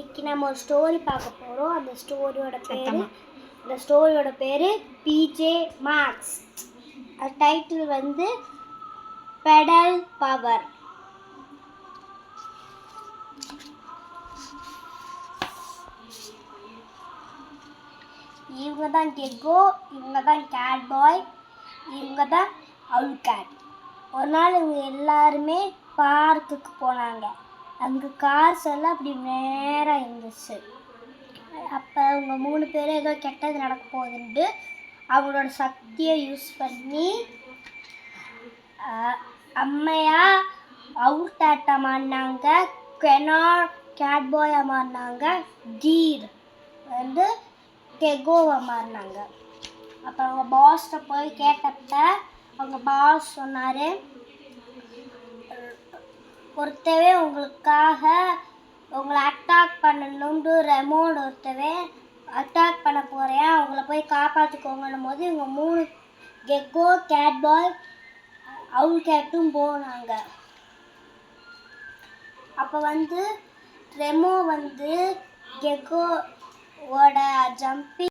இன்னைக்கு நம்ம ஒரு ஸ்டோரி பார்க்க போகிறோம் அந்த ஸ்டோரியோட பேர் அந்த ஸ்டோரியோட பேர் பிஜே மேக்ஸ் டைட்டில் வந்து பெடல் பவர் இவங்க தான் கெக்கோ இவங்க தான் கேட் பாய் இவங்க தான் அவுல் கேட் ஒரு நாள் இவங்க எல்லாருமே பார்க்குக்கு போனாங்க. அங்கே கார்ஸ் எல்லாம் அப்படி நேராக இருந்துச்சு. அப்போ அவங்க மூணு பேரும் ஏதோ கெட்டது நடக்க போகுதுன்ட்டு அவங்களோட சக்தியை யூஸ் பண்ணி அம்மையா அவுல் டேட்டா மாறினாங்க. கெனா கேட் மாறினாங்க. கீர் வந்து கெகோவை மாறினாங்க. அப்போ அவங்க பாஸ்கிட்ட போய் கேட்டப்ப அவங்க பாஸ் சொன்னார் ஒருத்தவே உங்களுக்காக உங்களை அட்டாக் பண்ணணும்னு ரெமோன் ஒருத்தவே அட்டாக் பண்ண போகிறேன் அவங்கள போய் காப்பாற்றிக்கோங்கன்னும் போது இவங்க மூணு கெக்கோ கேட் பாய் அவுல் கேட்டும் போனாங்க. அப்போ வந்து ரெமோ வந்து கெக்கோவோட ஜம்பிங்